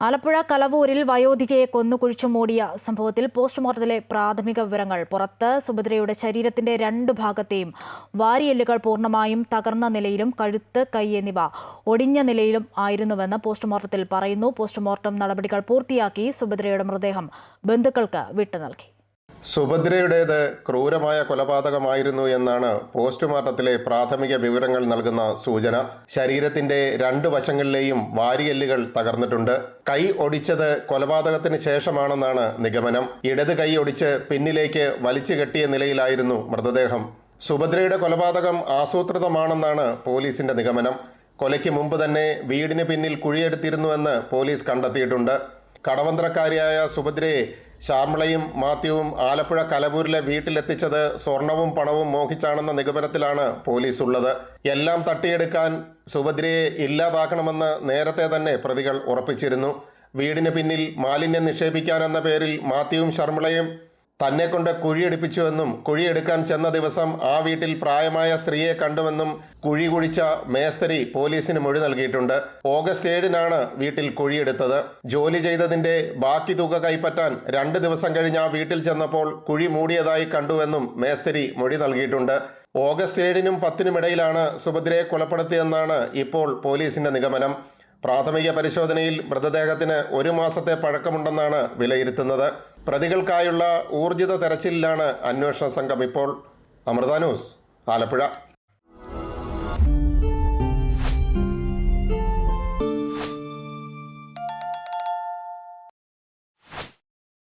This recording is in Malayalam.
ആലപ്പുഴ കലവൂരിൽ വയോധികയെ കൊന്നുകുഴിച്ചു മൂടിയ സംഭവത്തിൽ പോസ്റ്റ്മോർട്ടത്തിലെ പ്രാഥമിക വിവരങ്ങൾ പുറത്ത്. സുഭദ്രയുടെ ശരീരത്തിന്റെ രണ്ട് ഭാഗത്തെയും വാരിയെല്ലുകൾ പൂർണമായും തകർന്ന നിലയിലും കഴുത്ത് കൈ എന്നിവ ഒടിഞ്ഞ നിലയിലും ആയിരുന്നുവെന്ന് പോസ്റ്റ്മോർട്ടത്തിൽ പറയുന്നു. പോസ്റ്റ്മോർട്ടം നടപടികൾ പൂർത്തിയാക്കി സുഭദ്രയുടെ മൃതദേഹം ബന്ധുക്കൾക്ക് വിട്ടു നൽകി. സുഭദ്രയുടേത് ക്രൂരമായ കൊലപാതകമായിരുന്നു എന്നാണ് പോസ്റ്റ്മോർട്ടത്തിലെ പ്രാഥമിക വിവരങ്ങൾ നൽകുന്ന സൂചന. ശരീരത്തിന്റെ രണ്ട് വശങ്ങളിലെയും വാരിയെല്ലുകൾ തകർന്നിട്ടുണ്ട്. കൈ ഒടിച്ചത് കൊലപാതകത്തിന് ശേഷമാണെന്നാണ് നിഗമനം. ഇടത് കൈ ഒടിച്ച് പിന്നിലേക്ക് വലിച്ചു കെട്ടിയ നിലയിലായിരുന്നു മൃതദേഹം. സുഭദ്രയുടെ കൊലപാതകം ആസൂത്രിതമാണെന്നാണ് പോലീസിന്റെ നിഗമനം. കൊലയ്ക്ക് മുമ്പ് തന്നെ വീടിന് പിന്നിൽ കുഴിയെടുത്തിരുന്നുവെന്ന് പോലീസ് കണ്ടെത്തിയിട്ടുണ്ട്. കടവന്ത്രക്കാരിയായ സുഭദ്രയെ ശ്യാമളയും മാത്യുവും ആലപ്പുഴ കലബൂരിലെ വീട്ടിലെത്തിച്ചത് സ്വർണവും പണവും മോഹിച്ചാണെന്ന നിഗമനത്തിലാണ് പോലീസ് ഉള്ളത് എല്ലാം തട്ടിയെടുക്കാൻ സുഭദ്രയെ ഇല്ലാതാക്കണമെന്ന് നേരത്തെ തന്നെ പ്രതികൾ ഉറപ്പിച്ചിരുന്നു. വീടിന് പിന്നിൽ മാലിന്യം നിക്ഷേപിക്കാനെന്ന പേരിൽ മാത്യുവും ശർമിളയും തന്നെ കൊണ്ട് കുഴിയെടുപ്പിച്ചുവെന്നും കുഴിയെടുക്കാൻ ചെന്ന ദിവസം ആ വീട്ടിൽ പ്രായമായ സ്ത്രീയെ കണ്ടുവെന്നും കുഴി കുഴിച്ച മേസ്തരി പോലീസിന് മൊഴി നൽകിയിട്ടുണ്ട്. ഓഗസ്റ്റ് ഏഴിനാണ് വീട്ടിൽ കുഴിയെടുത്തത്. ജോലി ചെയ്തതിന്റെ ബാക്കി തുക കൈപ്പറ്റാൻ രണ്ട് ദിവസം കഴിഞ്ഞ് ആ വീട്ടിൽ ചെന്നപ്പോൾ കുഴി മൂടിയതായി കണ്ടുവെന്നും മേസ്തരി മൊഴി നൽകിയിട്ടുണ്ട്. ഓഗസ്റ്റ് ഏഴിനും പത്തിനുമിടയിലാണ് സുഭദ്രയെ കൊലപ്പെടുത്തിയെന്നാണ് ഇപ്പോൾ പോലീസിന്റെ നിഗമനം. പ്രാഥമിക പരിശോധനയിൽ മൃതദേഹത്തിന് ഒരു മാസത്തെ പഴക്കമുണ്ടെന്നാണ് വിലയിരുത്തുന്നത്. പ്രതികൾക്കായുള്ള ഊർജിത തെരച്ചിലിലാണ് അന്വേഷണ സംഘം ഇപ്പോൾ. അമൃത ന്യൂസ് ആലപ്പുഴ.